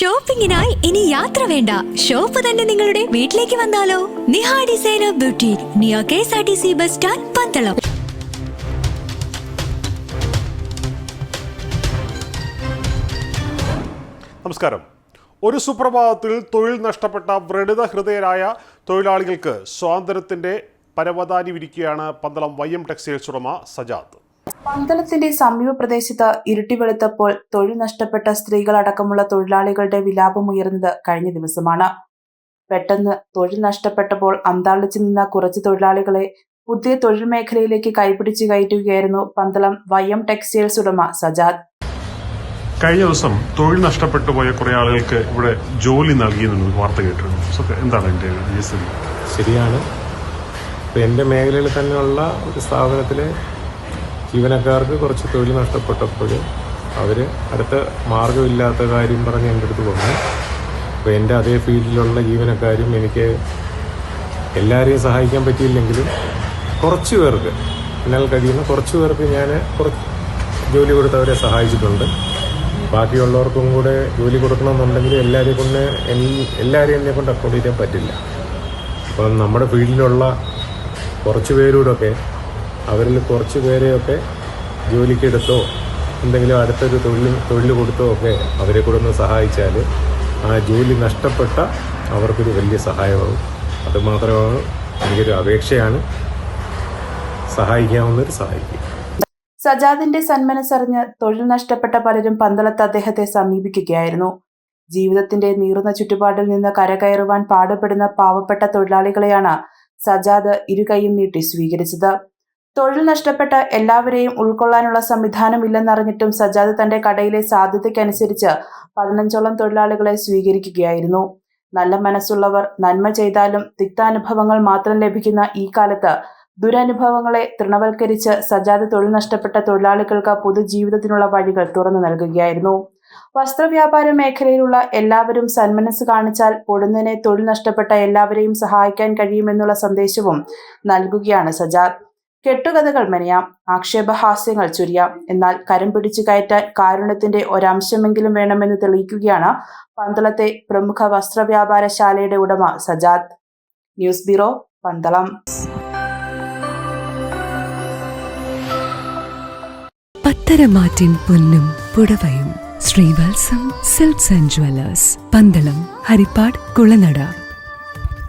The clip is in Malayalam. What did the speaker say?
ഷോപ്പിംഗിനായി ഇനി യാത്ര വേണ്ട. ഷോപ്പ് തന്നെ നിങ്ങളുടെ വീട്ടിലേക്ക് വന്നാലോ? Niha designer beauty near K S R T C bus stand Pandalam. നമസ്കാരം. ഒരു സുപ്രഭാതത്തിൽ തൊഴിൽ നഷ്ടപ്പെട്ട വ്രണിത ഹൃദയരായ തൊഴിലാളികൾക്ക് സ്വാതന്ത്ര്യത്തിന്റെ പരവതാനി വിരിക്കുകയാണ് പന്തളം വൈ എം ടെക്സ്റ്റൈൽസ് ഉടമ സജാദ്. പന്തളത്തിന്റെ സമീപ പ്രദേശത്ത് ഇരുട്ടി വെളുത്തപ്പോൾ തൊഴിൽ നഷ്ടപ്പെട്ട സ്ത്രീകളടക്കമുള്ള തൊഴിലാളികളുടെ വിലാപം ഉയർന്നത് കഴിഞ്ഞ ദിവസമാണ്. പെട്ടെന്ന് തൊഴിൽ നഷ്ടപ്പെട്ടപ്പോൾ അന്താളിച്ചു നിന്ന കുറച്ച് തൊഴിലാളികളെ പുതിയ തൊഴിൽ മേഖലയിലേക്ക് കൈപിടിച്ച് കയറ്റുകയായിരുന്നു പന്തളം വൈ എം ടെക്സ്റ്റൈൽസ് ഉടമ സജാദ്. കഴിഞ്ഞ ദിവസം തൊഴിൽ നഷ്ടപ്പെട്ടു പോയ കുറെ ആളുകൾക്ക് ഇവിടെ ജോലി നൽകിയെന്ന് വാർത്ത കേട്ടിരുന്നു. ശരിയാണ് എന്താണ് എന്റെ സ്ഥിതി? ശരിയാണ്. എന്റെ മേഖലയിൽ തന്നെയുള്ള ഒരു സ്ഥാപനത്തിലെ ജീവനക്കാർക്ക് കുറച്ച് തൊഴിൽ നഷ്ടപ്പെട്ടപ്പോൾ അവർ അടുത്ത മാർഗമില്ലാത്ത കാര്യം പറഞ്ഞ് എന്റെ അടുത്ത് വന്നു. അപ്പോൾ എന്റെ അതേ ഫീൽഡിലുള്ള ജീവനക്കാരും എനിക്ക് എല്ലാവരെയും സഹായിക്കാൻ പറ്റിയില്ലെങ്കിലും കുറച്ച് പേർക്ക് എന്നാൽ കഴിയുന്ന കുറച്ച് പേർക്ക് ഞാൻ കുറച്ച് ജോലി കൊടുത്തവരെ സഹായിച്ചിട്ടുണ്ട്. ബാക്കിയുള്ളവർക്കും കൂടെ ജോലി കൊടുക്കണമെന്നുണ്ടെങ്കിൽ എല്ലാവരെയും കൊണ്ട് എല്ലാവരെയും എന്നെ കൊണ്ട് അക്കൗണ്ട് ചെയ്യാൻ പറ്റില്ല. അപ്പം നമ്മുടെ ഫീൽഡിലുള്ള കുറച്ച് പേരോടൊക്കെ അവരിൽ കുറച്ച് പേരെയൊക്കെ ജോലിക്കെടുത്തോ എന്തെങ്കിലും അടുത്തൊരു തൊഴിൽ തൊഴിൽ കൊടുത്തോ ഒക്കെ അവരെ കൂടെ ഒന്ന് സഹായിച്ചാൽ ആ ജോലി നഷ്ടപ്പെട്ട അവർക്കൊരു വലിയ സഹായമാകും. അതുമാത്രമാണ് എനിക്കൊരു അപേക്ഷയാണ് സഹായിക്കാവുന്നവർ സഹായിക്കും. സജാദിന്റെ സന്മനസ്സറിഞ്ഞ് തൊഴിൽ നഷ്ടപ്പെട്ട പലരും പന്തളത്ത് അദ്ദേഹത്തെ സമീപിക്കുകയായിരുന്നു. ജീവിതത്തിന്റെ നീറുന്ന ചുറ്റുപാടിൽ നിന്ന് കരകയറുവാൻ പാടുപെടുന്ന പാവപ്പെട്ട തൊഴിലാളികളെയാണ് സജാദ് ഇരുകൈയും നീട്ടി സ്വീകരിച്ചത്. തൊഴിൽ നഷ്ടപ്പെട്ട എല്ലാവരെയും ഉൾക്കൊള്ളാനുള്ള സംവിധാനമില്ലെന്നറിഞ്ഞിട്ടും സജാദ് തന്റെ കടയിലെ സാധ്യതയ്ക്കനുസരിച്ച് പതിനഞ്ചോളം തൊഴിലാളികളെ സ്വീകരിക്കുകയായിരുന്നു. നല്ല മനസ്സുള്ളവർ നന്മ ചെയ്താലും തിക്താനുഭവങ്ങൾ മാത്രം ലഭിക്കുന്ന ഈ കാലത്ത് ദുരനുഭവങ്ങളെ തൃണവൽക്കരിച്ച് സജാദ് തൊഴിൽ നഷ്ടപ്പെട്ട തൊഴിലാളികൾക്ക് പൊതുജീവിതത്തിനുള്ള വഴികൾ തുറന്നു നൽകുകയായിരുന്നു. വസ്ത്രവ്യാപാര മേഖലയിലുള്ള എല്ലാവരും സന്മനസ് കാണിച്ചാൽ പൊടുന്നനെ തൊഴിൽ നഷ്ടപ്പെട്ട എല്ലാവരെയും സഹായിക്കാൻ കഴിയുമെന്നുള്ള സന്ദേശവും നൽകുകയാണ് സജാദ്. കെട്ടുകഥകൾ മെനയാം ആക്ഷേപഹാസ്യങ്ങൾ ചുരിയാം. എന്നാൽ കരം പിടിച്ചു കയറ്റാൻ കാരുണ്യത്തിന്റെ ഒരംശമെങ്കിലും വേണമെന്ന് തെളിയിക്കുകയാണ് പന്തളത്തെ പ്രമുഖ വസ്ത്രവ്യാപാരശാലയുടെ ഉടമ സജാദ്. News bureau Pandalam. പത്തരമാറ്റിൻ പൊന്നും പുടവയും Srivalsam silks and jewellers Pandalam Harippad Kulanada.